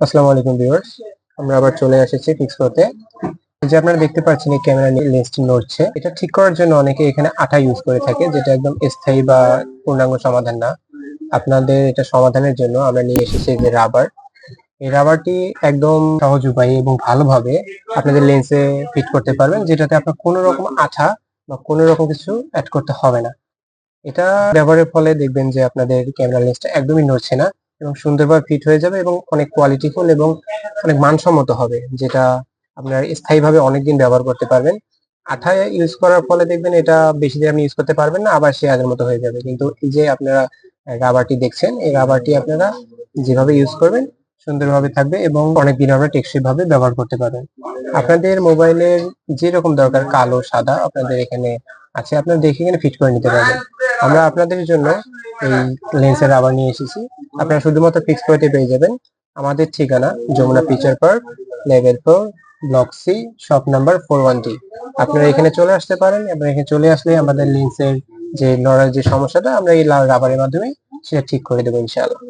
আসসালামু আলাইকুম ভিউয়ার্স, আমরা আবার চলে এসেছি ফিক্স করতে যে আপনারা দেখতে পাচ্ছেন এই ক্যামেরা লেন্সটি নড়ছে। এটা ঠিক করার জন্য অনেকে এখানে আঠা ইউজ করে থাকে, যেটা একদম স্থায়ী বা পূর্ণাঙ্গ সমাধান না। আপনাদের এটা সমাধানের জন্য আমরা নিয়ে এসেছি যে রাবার এই রাবারটি একদম সহজ উপায়ে এবং ভালোভাবে আপনাদের লেন্সে ফিট করতে পারবেন, যেটাতে আপনার কোনো রকম আঠা বা কোনো রকম কিছু অ্যাড করতে হবে না। এটা ব্যবহারের ফলে দেখবেন যে আপনাদের ক্যামেরা লেন্সটা একদমই নড়ছে না। এবং সুন্দরভাবে ফিট হয়ে যাবে এবং অনেক কোয়ালিটিফুল এবং অনেক মানসম্মত হবে, যেটা আপনার স্থায়ীভাবে অনেকদিন ব্যবহার করতে পারবেন। আঠা ইউজ করার ফলে দেখবেন এটা বেশি দিন আপনি ইউজ করতে পারবেন না, আবার সে আগের মতো হয়ে যাবে। কিন্তু এই যে আপনারা রাবারটি দেখছেন, এই রাবারটি আপনারা যেভাবে ইউজ করবেন সুন্দরভাবে থাকবে এবং অনেকদিন আমরা টেকসই ভাবে ব্যবহার করতে পারবেন। আপনাদের মোবাইলের যে রকম দরকার, কালো, সাদা, আপনাদের এখানে আছে, আপনারা দেখে এখানে ফিট করে নিতে পারবেন। আমরা আপনাদের জন্য এই লেন্সের রাবার নিয়ে এসেছি। আপনারা শুধুমাত্র ফিক্স করতে পেয়ে যাবেন আমাদের ঠিকানা Jamuna picture park level four block C shop number four one টি আপনারা এখানে চলে আসতে পারেন এবং এখানে চলে আসলে আমাদের লিন্সের যে লড়ার যে সমস্যাটা, আমরা এই লাল রাবারের মাধ্যমে সেটা ঠিক করে দেবো ইনশাআল্লাহ।